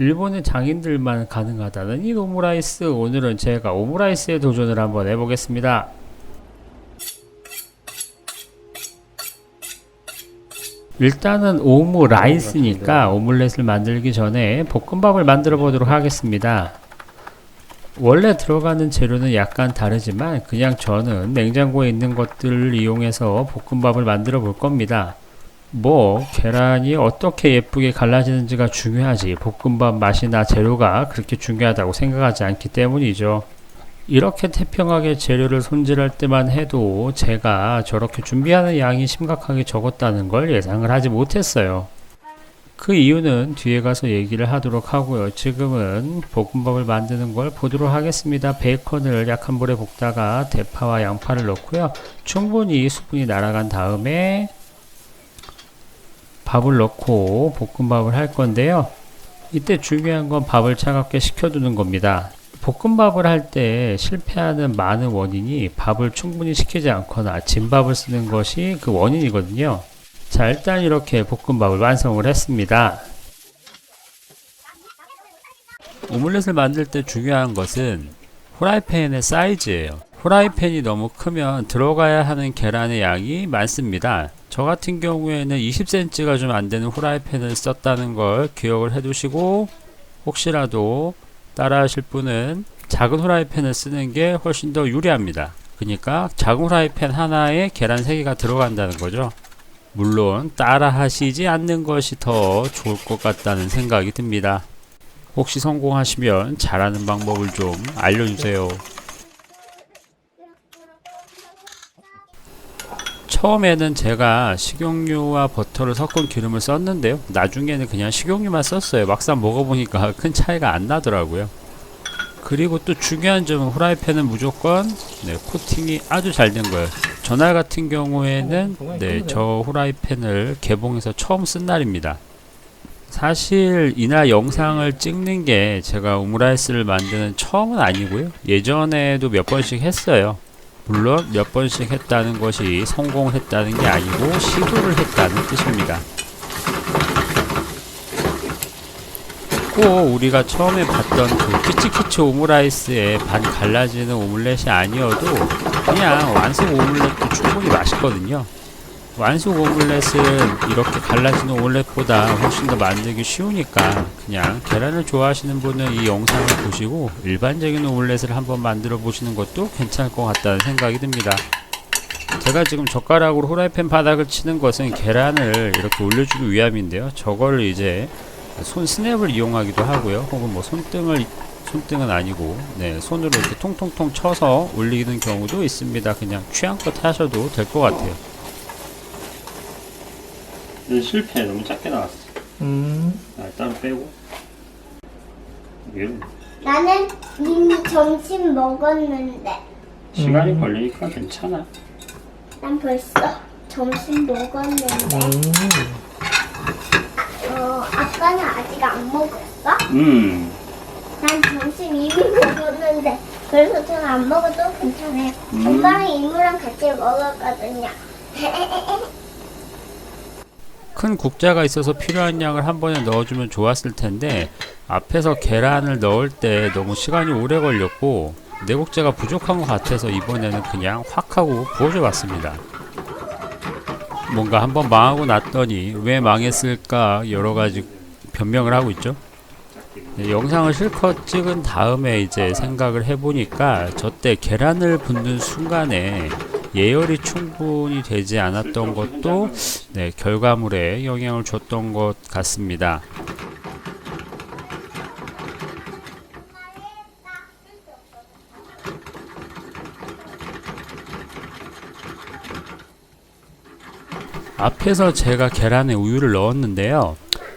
일본의 장인들만 가능하다는 이 오므라이스 오늘은 제가 오므라이스에 도전을 한번 해보겠습니다. 일단은 오므라이스니까 오믈렛을 만들기 전에 볶음밥을 만들어 보도록 하겠습니다. 원래 들어가는 재료는 약간 다르지만 그냥 저는 냉장고에 있는 것들을 이용해서 볶음밥을 만들어 볼 겁니다. 뭐 계란이 어떻게 예쁘게 갈라지는지가 중요하지 볶음밥 맛이나 재료가 그렇게 중요하다고 생각하지 않기 때문이죠. 이렇게 태평하게 재료를 손질할 때만 해도 제가 저렇게 준비하는 양이 심각하게 적었다는 걸 예상을 하지 못했어요. 그 이유는 뒤에 가서 얘기를 하도록 하고요. 지금은 볶음밥을 만드는 걸 보도록 하겠습니다. 베이컨을 약한 불에 볶다가 대파와 양파를 넣고요. 충분히 수분이 날아간 다음에 밥을 넣고 볶음밥을 할 건데요. 이때 중요한 건 밥을 차갑게 식혀두는 겁니다. 볶음밥을 할 때 실패하는 많은 원인이 밥을 충분히 식히지 않거나 진밥을 쓰는 것이 그 원인이거든요. 자, 일단 이렇게 볶음밥을 완성을 했습니다. 오믈렛을 만들 때 중요한 것은 후라이팬의 사이즈예요. 후라이팬이 너무 크면 들어가야 하는 계란의 양이 많습니다. 저 같은 경우에는 20cm가 좀 안 되는 후라이팬을 썼다는 걸 기억을 해 두시고 혹시라도 따라 하실 분은 작은 후라이팬을 쓰는 게 훨씬 더 유리합니다. 그러니까 작은 후라이팬 하나에 계란 3개가 들어간다는 거죠. 물론 따라 하시지 않는 것이 더 좋을 것 같다는 생각이 듭니다. 혹시 성공하시면 잘하는 방법을 좀 알려주세요. 처음에는 제가 식용유와 버터를 섞은 기름을 썼는데요. 나중에는 그냥 식용유만 썼어요. 막상 먹어보니까 큰 차이가 안 나더라고요. 그리고 또 중요한 점은 후라이팬은 무조건 네, 코팅이 아주 잘 된 거예요. 전날 같은 경우에는 네, 저 후라이팬을 개봉해서 처음 쓴 날입니다. 사실 이날 영상을 찍는 게 제가 오므라이스를 만드는 처음은 아니고요. 예전에도 몇 번씩 했어요. 물론 몇 번씩 했다는 것이 성공했다는 게 아니고 시도를 했다는 뜻입니다. 꼭 우리가 처음에 봤던 그 키치키치 오므라이스의 반 갈라지는 오믈렛이 아니어도 그냥 완숙 오믈렛도 충분히 맛있거든요. 완숙 오믈렛은 이렇게 갈라지는 오믈렛보다 훨씬 더 만들기 쉬우니까 그냥 계란을 좋아하시는 분은 이 영상을 보시고 일반적인 오믈렛을 한번 만들어 보시는 것도 괜찮을 것 같다는 생각이 듭니다. 제가 지금 젓가락으로 후라이팬 바닥을 치는 것은 계란을 이렇게 올려주기 위함인데요. 저거를 이제 손 스냅을 이용하기도 하고요. 혹은 뭐 손등을 손등은 아니고 네 손으로 이렇게 통통통 쳐서 올리는 경우도 있습니다. 그냥 취향껏 하셔도 될 것 같아요. 실패 너무 작게 나왔어. 음, 아, 따로 빼고. 이게 나는 이미 점심 먹었는데 시간이 음. 걸리니까 괜찮아. 난 벌써 점심 먹었는데 음. 어 아빠는 아직 안 먹었어? 음. 난 점심 이미 먹었는데 그래서 저는 안 먹어도 괜찮아요. 음. 엄마랑 이모랑 같이 먹었거든요. 큰 국자가 있어서 필요한 양을 한 번에 넣어주면 좋았을 텐데 앞에서 계란을 넣을 때 너무 시간이 오래 걸렸고 내 국자가 부족한 것 같아서 이번에는 그냥 확 하고 부어줘 봤습니다. 뭔가 한번 망하고 났더니 왜 망했을까 여러 가지 변명을 하고 있죠. 네, 영상을 실컷 찍은 다음에 이제 생각을 해보니까 저 때 계란을 붓는 순간에 예열이 충분히 되지 않았던 것도 네, 결과물에 영향을 줬던 것 같습니다. 앞에서 제가 계란에 우유를 넣었는데요.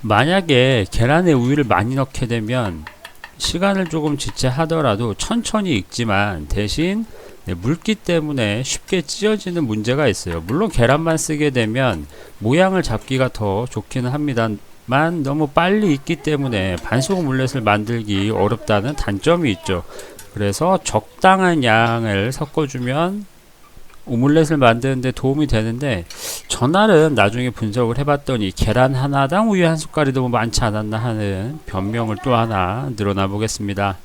만약에 계란에 우유를 많이 넣게 되면 시간을 조금 지체하더라도 천천히 익지만 대신 네, 물기 때문에 쉽게 찢어지는 문제가 있어요. 물론 계란만 쓰게 되면 모양을 잡기가 더 좋기는 합니다만 너무 빨리 익기 때문에 반숙 오믈렛을 만들기 어렵다는 단점이 있죠. 그래서 적당한 양을 섞어주면 오믈렛을 만드는데 도움이 되는데 전날은 나중에 분석을 해봤더니 계란 하나당 우유 한 숟갈이 너무 많지 않았나 하는 변명을 또 하나 늘어나 보겠습니다.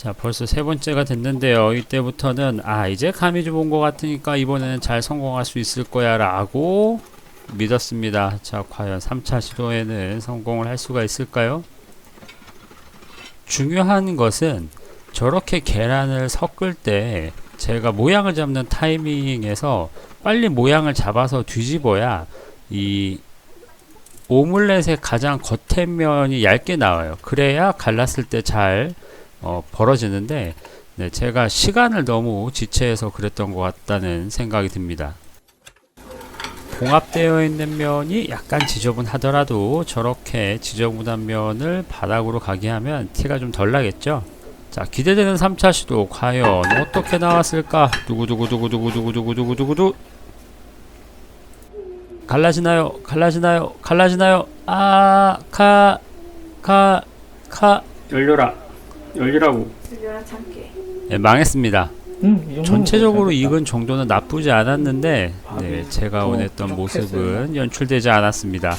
자 벌써 세 번째가 됐는데요. 이때부터는 아 이제 감이 좀 온 것 같으니까 이번에는 잘 성공할 수 있을 거야 라고 믿었습니다. 자 과연 3차 시도에는 성공을 할 수가 있을까요? 중요한 것은 저렇게 계란을 섞을 때 제가 모양을 잡는 타이밍에서 빨리 모양을 잡아서 뒤집어야 이 오믈렛의 가장 겉에 면이 얇게 나와요. 그래야 갈랐을 때잘 어, 벌어지는데 네, 제가 시간을 너무 지체해서 그랬던 것 같다는 생각이 듭니다. 봉합되어 있는 면이 약간 지저분하더라도 저렇게 지저분한 면을 바닥으로 가게 하면 티가 좀 덜 나겠죠? 자 기대되는 3차 시도 과연 어떻게 나왔을까? 두구두구두구두구두구두구두구두구 갈라지나요? 갈라지나요? 갈라지나요? 아, 카, 카, 카 열려라. 열리라고. 참깨. 네, 망했습니다. 음, 전체적으로. 익은 정도는 나쁘지 않았는데 네, 제가 좀 원했던 부족했어요. 모습은 연출되지 않았습니다.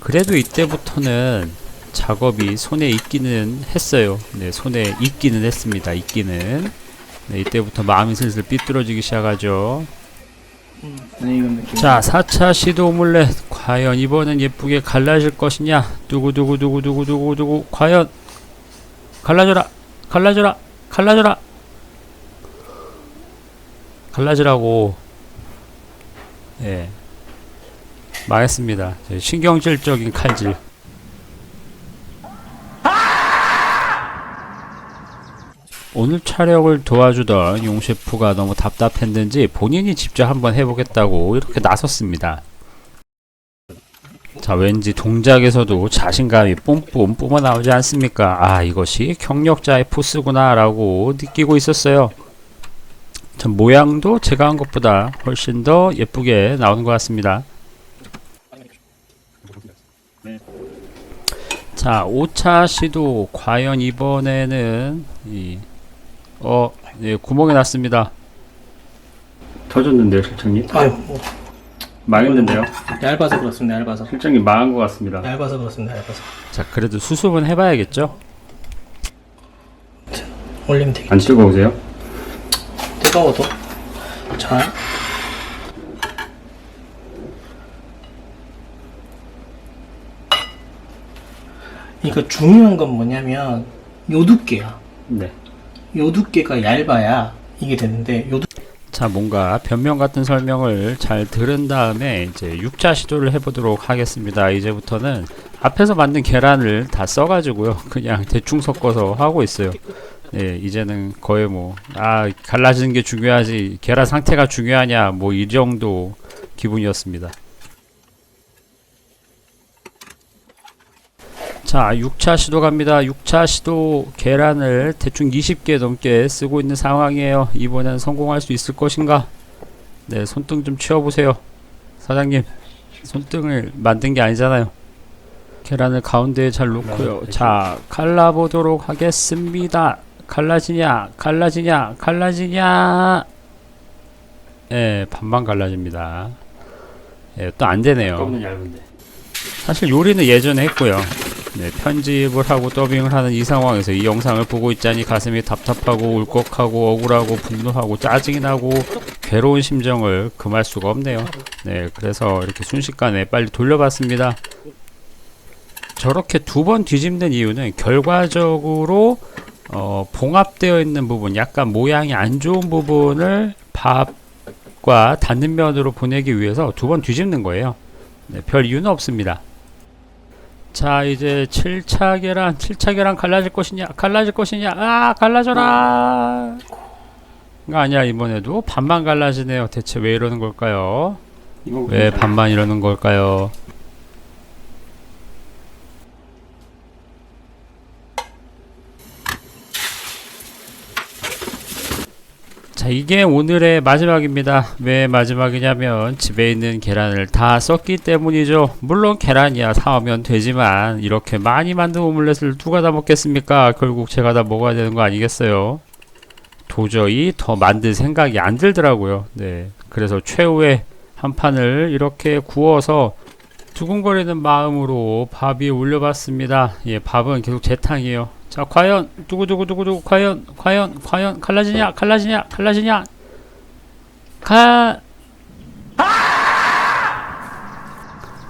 그래도 이때부터는 작업이 손에 익기는 했어요. 네, 손에 익기는 했습니다. 익기는. 네, 이때부터 마음이 슬슬 삐뚤어지기 시작하죠. 자, 4차 시도 오믈렛. 과연 이번엔 예쁘게 갈라질 것이냐? 두구두구두구두구두구두구. 과연 갈라져라. 갈라져라. 갈라져라. 갈라지라고. 예. 망했습니다. 제 신경질적인 칼질. 오늘 촬영을 도와주던 용 셰프가 너무 답답했는지 본인이 직접 한번 해보겠다고 이렇게 나섰습니다. 자, 왠지 동작에서도 자신감이 뿜뿜 뿜어 나오지 않습니까? 아, 이것이 경력자의 포스구나 라고 느끼고 있었어요. 참 모양도 제가 한 것보다 훨씬 더 예쁘게 나오는 것 같습니다. 자, 5차 시도 과연 이번에는 이 어, 네, 구멍이 났습니다. 터졌는데요, 실장님? 아유, 뭐, 망했는데요. 얇아서 그렇습니다. 얇아서. 실장님 망한 것 같습니다. 얇아서 그렇습니다. 얇아서. 자, 그래도 수습은 해봐야겠죠? 올리면 되겠. 안 뜨거우세요? 뜨거워도. 자. 이거 중요한 건 뭐냐면 요 두께야. 네. 요 두께가 얇아야 이게 되는데 요 두... 자, 뭔가 변명 같은 설명을 잘 들은 다음에 이제 6차 시도를 해보도록 하겠습니다. 이제부터는 앞에서 만든 계란을 다 써가지고요. 그냥 대충 섞어서 하고 있어요. 네, 이제는 거의 뭐, 아, 갈라지는 게 중요하지, 계란 상태가 중요하냐, 뭐, 이 정도 기분이었습니다. 자, 6차 시도 갑니다. 6차 시도 계란을 대충 20개 넘게 쓰고 있는 상황이에요. 이번엔 성공할 수 있을 것인가? 네, 손등 좀 치워보세요. 사장님, 손등을 만든 게 아니잖아요. 계란을 가운데에 잘 놓고요. 자, 갈라보도록 하겠습니다. 갈라지냐, 갈라지냐, 갈라지냐. 예, 반반 갈라집니다. 예, 또안 되네요. 사실 요리는 예전에 했고요. 네, 편집을 하고 더빙을 하는 이 상황에서 이 영상을 보고 있자니 가슴이 답답하고 울컥하고 억울하고 분노하고 짜증이 나고 괴로운 심정을 금할 수가 없네요. 네, 그래서 이렇게 순식간에 빨리 돌려봤습니다. 저렇게 두 번 뒤집는 이유는 결과적으로 어, 봉합되어 있는 부분, 약간 모양이 안 좋은 부분을 밥과 닿는 면으로 보내기 위해서 두 번 뒤집는 거예요. 네, 별 이유는 없습니다. 자 이제 7차 계란 7차 계란 갈라질 것이냐 갈라질 것이냐? 아 갈라져라! 가 아니야 이번에도? 반만 갈라지네요. 대체 왜 이러는 걸까요? 왜 반만 이러는 걸까요 자, 이게 오늘의 마지막입니다. 왜 마지막이냐면 집에 있는 계란을 다 썼기 때문이죠. 물론 계란이야 사오면 되지만 이렇게 많이 만든 오믈렛을 누가 다 먹겠습니까? 결국 제가 다 먹어야 되는 거 아니겠어요? 도저히 더 만들 생각이 안 들더라고요. 네. 그래서 최후의 한 판을 이렇게 구워서 두근거리는 마음으로 밥 위에 올려봤습니다. 예, 밥은 계속 제 탕이에요. 자, 과연 두구두구두구두구 과연 과연 과연 갈라지냐 갈라지냐 갈라지냐 가.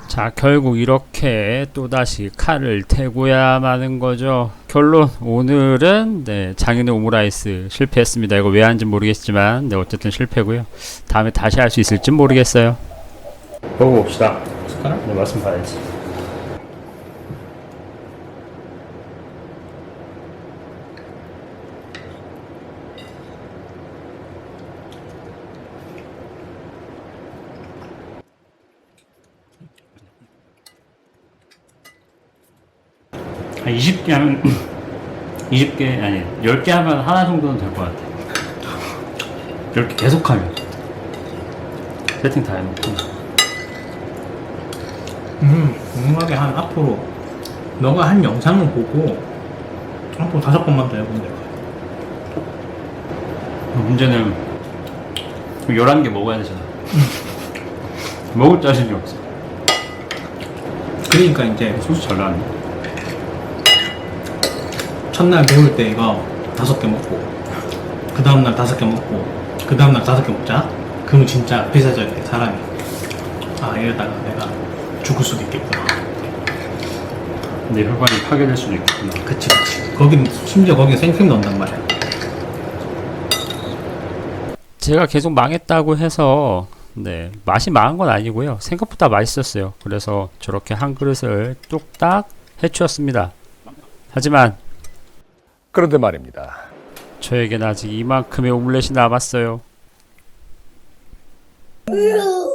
자, 결국 이렇게 또다시 칼을 태고야 마는 거죠. 결론, 오늘은, 네, 장인의 오므라이스 실패했습니다. 이거 왜 하는지 모르겠지만, 네, 어쨌든 실패고요. 다음에 다시 할 수 있을지 모르겠어요. 먹어봅시다. 숟가락? 네, 맛은 봐야지. 한 20개 하면 20개 아니 10개 하면 하나 정도는 될 것 같아. 이렇게 계속 하면 세팅 다 해놓고 음, 궁금하게 한 앞으로 너가 한 영상을 보고 앞으로 다섯 번만 더 해보면 될것 같아. 문제는 11개 먹어야 되잖아. 먹을 자신이 없어. 그러니까 이제 소스 잘 나왔네. 첫날 배울 때 이거 다섯 개 먹고 그 다음날 다섯 개 먹고 그 다음날 다섯 개 먹자 그러면 진짜 비싸져야 돼 사람이 아 이러다가 내가 죽을 수도 있겠구나 내 혈관이 파괴될 수도 있겠구나. 그치 그치 거긴 심지어 거긴 생크림 넣는단 말이야 제가 계속 망했다고 해서 네 맛이 망한 건 아니고요. 생각보다 맛있었어요. 그래서 저렇게 한 그릇을 뚝딱 해치웠습니다. 하지만 그런데 말입니다. 저에겐 아직 이만큼의 오믈렛이 남았어요. 으